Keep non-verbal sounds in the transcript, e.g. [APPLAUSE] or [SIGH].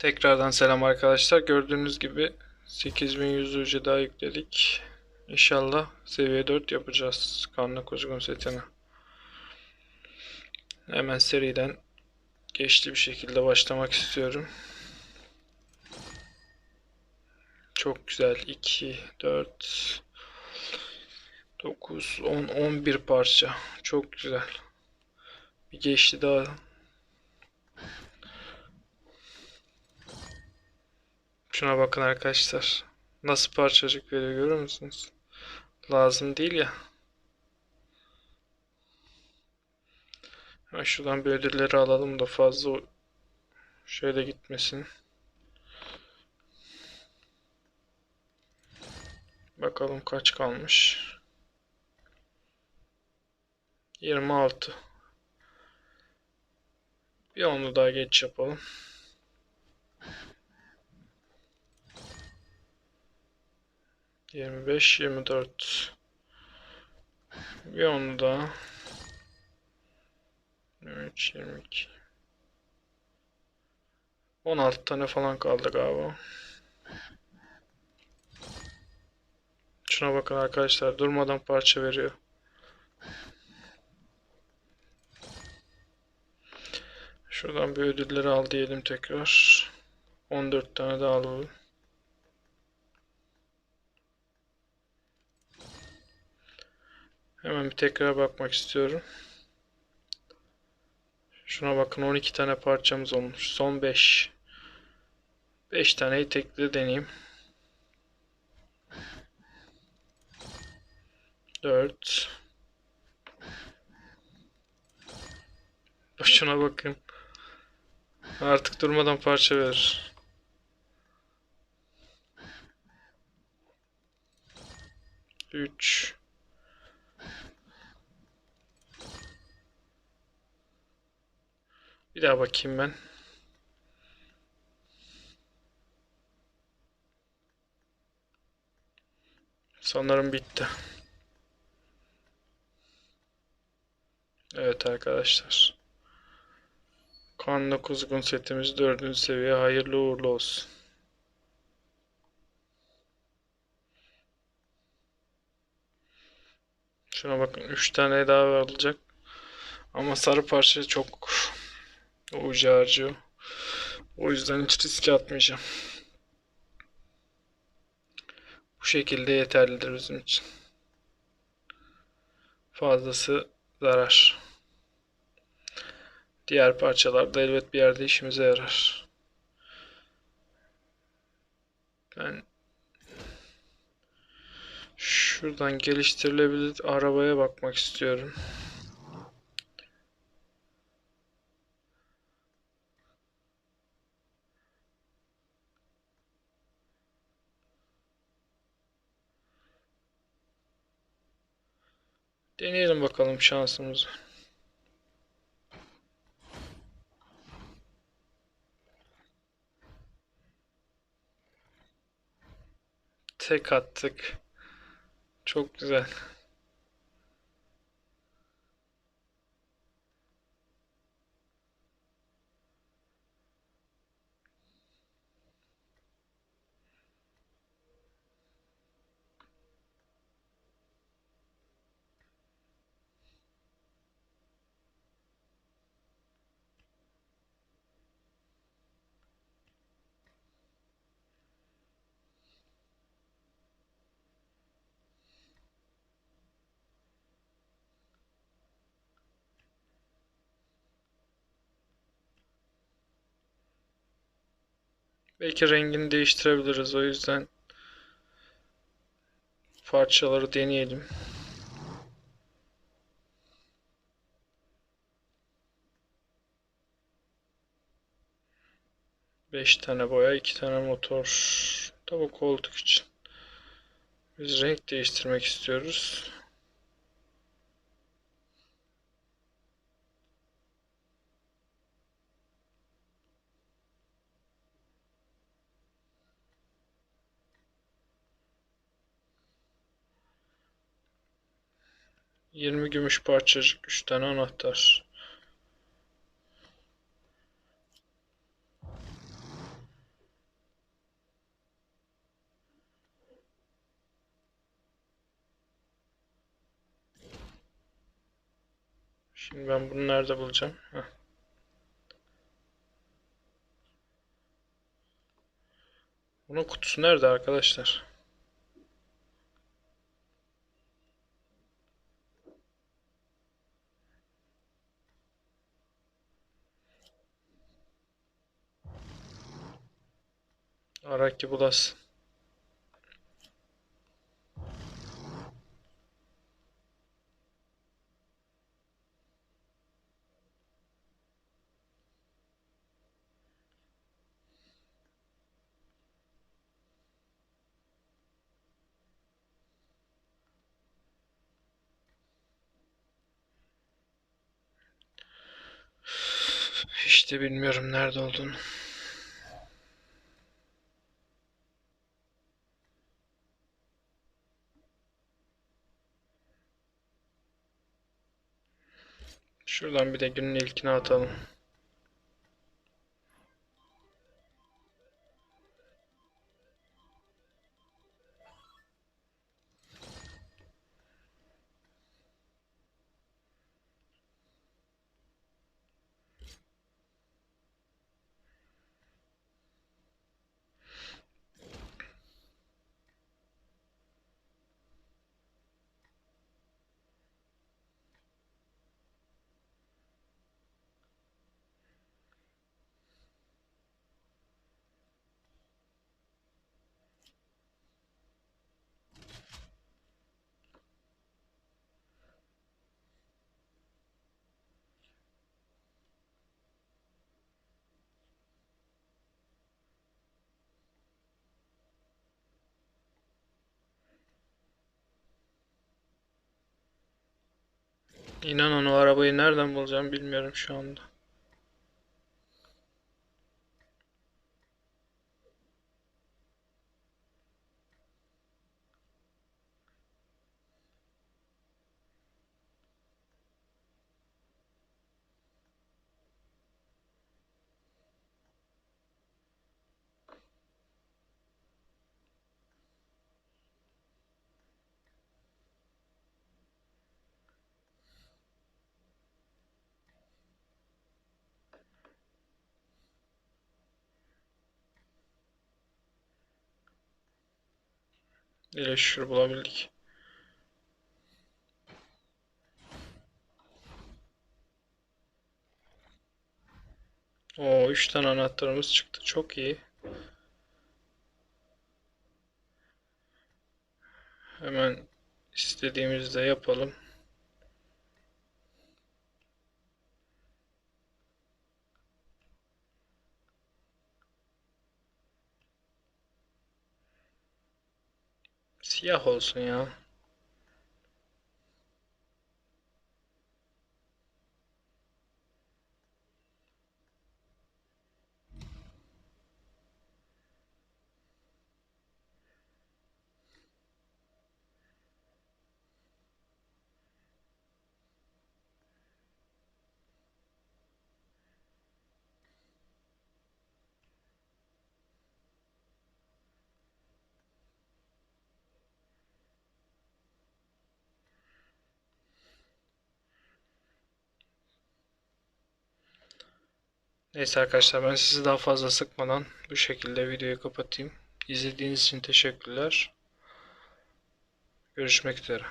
Tekrardan selam arkadaşlar. Gördüğünüz gibi 8100 UC daha yükledik. İnşallah seviye 4 yapacağız kanlı kuzgun setini. Hemen seriden geçti bir şekilde başlamak istiyorum. Çok güzel. 2, 4, 9, 10, 11 parça. Çok güzel. Bir geçti daha. Şuna bakın arkadaşlar. Nasıl parçacık veriyor görüyor musunuz? Lazım değil ya. Hemen şuradan bir ödülleri alalım da fazla şöyle gitmesin. Bakalım kaç kalmış. 26. Bir onu daha geç yapalım. Yirmi beş, yirmi dört. Bir onu yirmi iki. On altı tane falan kaldı galiba. Şuna bakın arkadaşlar durmadan parça veriyor. Şuradan bir ödülleri al diyelim tekrar. 14 tane daha alalım. Hemen bir tekrar bakmak istiyorum. Şuna bakın 12 tane parçamız olmuş. Son 5. 5 taneyi tekli deneyeyim. 4 [LAUGHS] Şuna bakın. Artık durmadan parça verir. Üç. Bir daha bakayım ben. Sanırım bitti. Evet arkadaşlar. Kanlı kuzgun setimiz 4. seviye hayırlı uğurlu olsun. Şuna bakın 3 tane daha alacak. Ama sarı parça çok ucu harcıyor. O yüzden hiç riske atmayacağım. Bu şekilde yeterlidir bizim için. Fazlası zarar. Diğer parçalar da elbet bir yerde işimize yarar. Ben şuradan geliştirilebilir arabaya bakmak istiyorum. Deneyelim şansımızı. Tek attık. Çok güzel. Belki rengini değiştirebiliriz. O yüzden parçaları deneyelim. Beş tane boya, iki tane motor. Tabi koltuk için. Biz renk değiştirmek istiyoruz. 20 gümüş parçacık, 3 tane anahtar. Şimdi ben bunu nerede bulacağım? Heh. Bunun kutusu nerede arkadaşlar? Araki bulasın. İşte bilmiyorum nerede olduğunu. Şuradan bir de günün ilkini atalım. İnan o arabayı nereden bulacağım bilmiyorum şu anda. İle şükür bulabildik. Oo, 3 tane anahtarımız çıktı. Çok iyi. Hemen istediğimizde yapalım. Siyah olsun ya. Neyse arkadaşlar ben sizi daha fazla sıkmadan bu şekilde videoyu kapatayım. İzlediğiniz için teşekkürler. Görüşmek üzere.